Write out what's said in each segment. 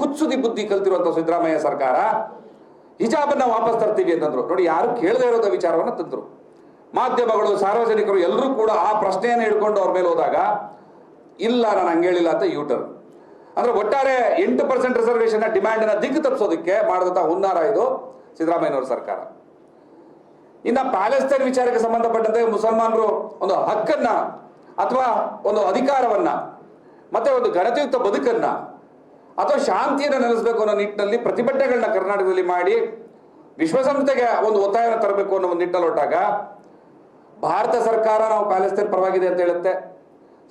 ಕುತ್ಸುದಿ ಬುದ್ಧಿ ಕಲ್ತಿರುವಂತ ಸಿದ್ದರಾಮಯ್ಯ ಸರ್ಕಾರ, ಹಿಜಾಬನ್ನ ವಾಪಸ್ ತರ್ತೀವಿ ಅಂತಂದ್ರು. ನೋಡಿ, ಯಾರು ಕೇಳದೇ ಇರೋದ ವಿಚಾರವನ್ನ ತಂದ್ರು. ಮಾಧ್ಯಮಗಳು, ಸಾರ್ವಜನಿಕರು ಎಲ್ಲರೂ ಕೂಡ ಆ ಪ್ರಶ್ನೆಯನ್ನು ಹಿಡ್ಕೊಂಡು ಅವ್ರ ಮೇಲೆ ಹೋದಾಗ, ಇಲ್ಲ, ನಾನು ಹಂಗೆ ಹೇಳಿಲ್ಲ ಅಂತ ಯೂಟರ್ ಅಂದ್ರೆ ಒಟ್ಟಾರೆ ಎಂಟು ಪರ್ಸೆಂಟ್ ರಿಸರ್ವೇಶನ್ ಡಿಮ್ಯಾಂಡ್ ದಿಕ್ಕು ತಪ್ಪಿಸೋದಕ್ಕೆ ಮಾಡಿದಂತ ಹುನ್ನಾರ ಇದು ಸಿದ್ದರಾಮಯ್ಯನವರ ಸರ್ಕಾರ. ಇನ್ನ ಪ್ಯಾಲೆಸ್ತೈನ್ ವಿಚಾರಕ್ಕೆ ಸಂಬಂಧಪಟ್ಟಂತೆ ಮುಸಲ್ಮಾನರು ಒಂದು ಹಕ್ಕನ್ನ ಅಥವಾ ಒಂದು ಅಧಿಕಾರವನ್ನ, ಮತ್ತೆ ಒಂದು ಘನತೆಯುಕ್ತ ಬದುಕನ್ನ ಅಥವಾ ಶಾಂತಿಯನ್ನು ನೆಲೆಸಬೇಕು ಅನ್ನೋ ನಿಟ್ಟಿನಲ್ಲಿ ಪ್ರತಿಭಟನೆಗಳನ್ನ ಕರ್ನಾಟಕದಲ್ಲಿ ಮಾಡಿ ವಿಶ್ವಸಂಸ್ಥೆಗೆ ಒಂದು ಒತ್ತಾಯವನ್ನು ತರಬೇಕು ಅನ್ನೋ ಒಂದು ನಿಟ್ಟಲ್ಲಿ ಹೊರಟಾಗ ಭಾರತ ಸರ್ಕಾರ ನಾವು ಪ್ಯಾಲೆಸ್ತೇನ್ ಪರವಾಗಿದೆ ಅಂತ ಹೇಳುತ್ತೆ.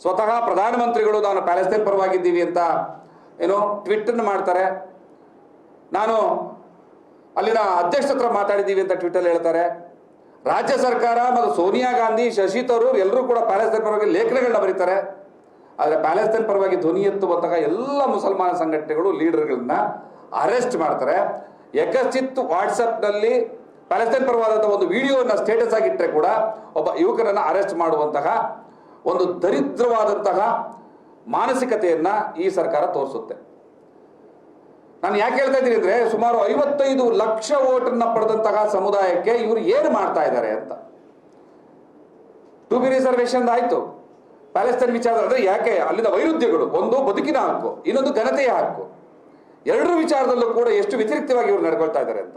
ಸ್ವತಃ ಪ್ರಧಾನಮಂತ್ರಿಗಳು ನಾನು ಪ್ಯಾಲೆಸ್ತೇನ್ ಪರವಾಗಿದ್ದೀವಿ ಅಂತ ಏನೋ ಟ್ವಿಟ್ ಅನ್ನು ಮಾಡ್ತಾರೆ. ನಾನು ಅಲ್ಲಿನ ಅಧ್ಯಕ್ಷ ಹತ್ರ ಮಾತಾಡಿದ್ದೀವಿ ಅಂತ ಟ್ವಿಟ್ ಅಲ್ಲಿ ಹೇಳ್ತಾರೆ. ರಾಜ್ಯ ಸರ್ಕಾರ ಮತ್ತು ಸೋನಿಯಾ ಗಾಂಧಿ, ಶಶಿ ತರೂರ್ ಎಲ್ಲರೂ ಕೂಡ ಪ್ಯಾಲೆಸ್ತೇನ್ ಪರವಾಗಿ ಲೇಖನಗಳನ್ನ ಬರೀತಾರೆ. ಆದರೆ ಪ್ಯಾಲೆಸ್ತೀನ್ ಪರವಾಗಿ ಧ್ವನಿ ಎತ್ತುವಂತಹ ಎಲ್ಲ ಮುಸಲ್ಮಾನ ಸಂಘಟನೆಗಳು ಲೀಡರ್ಗಳನ್ನ ಅರೆಸ್ಟ್ ಮಾಡ್ತಾರೆ. ಯಕಚಿತ್ ವಾಟ್ಸಪ್ನಲ್ಲಿ ಪ್ಯಾಲೆಸ್ತೀನ್ ಪರವಾದಂತಹ ಒಂದು ವಿಡಿಯೋನ ಸ್ಟೇಟಸ್ ಆಗಿಟ್ಟರೆ ಕೂಡ ಒಬ್ಬ ಯುವಕರನ್ನು ಅರೆಸ್ಟ್ ಮಾಡುವಂತಹ ಒಂದು ದರಿದ್ರವಾದಂತಹ ಮಾನಸಿಕತೆಯನ್ನ ಈ ಸರ್ಕಾರ ತೋರಿಸುತ್ತೆ. ನಾನು ಯಾಕೆ ಹೇಳ್ತಾ ಇದ್ದೀನಿ ಅಂದ್ರೆ ಸುಮಾರು ಐವತ್ತೈದು ಲಕ್ಷ ಓಟನ್ನ ಪಡೆದಂತಹ ಸಮುದಾಯಕ್ಕೆ ಇವರು ಏನು ಮಾಡ್ತಾ ಇದ್ದಾರೆ ಅಂತ. ಟು ಬಿ ರಿಸರ್ವೇಶನ್ ಆಯ್ತು ಪ್ಯಾಲೆಸ್ತೈನ್ ವಿಚಾರ ಅಂದ್ರೆ ಯಾಕೆ? ಅಲ್ಲಿನ ವೈರುಧ್ಯಗಳು. ಒಂದು, ಬದುಕಿನ ಹಕ್ಕು. ಇನ್ನೊಂದು ಘನತೆಯ ಹಕ್ಕು. ಎರಡರ ವಿಚಾರದಲ್ಲೂ ಕೂಡ ಎಷ್ಟು ವ್ಯತಿರಿಕ್ತವಾಗಿ ಇವರು ನಡ್ಕೊಳ್ತಾ ಇದ್ದಾರೆ ಅಂತ.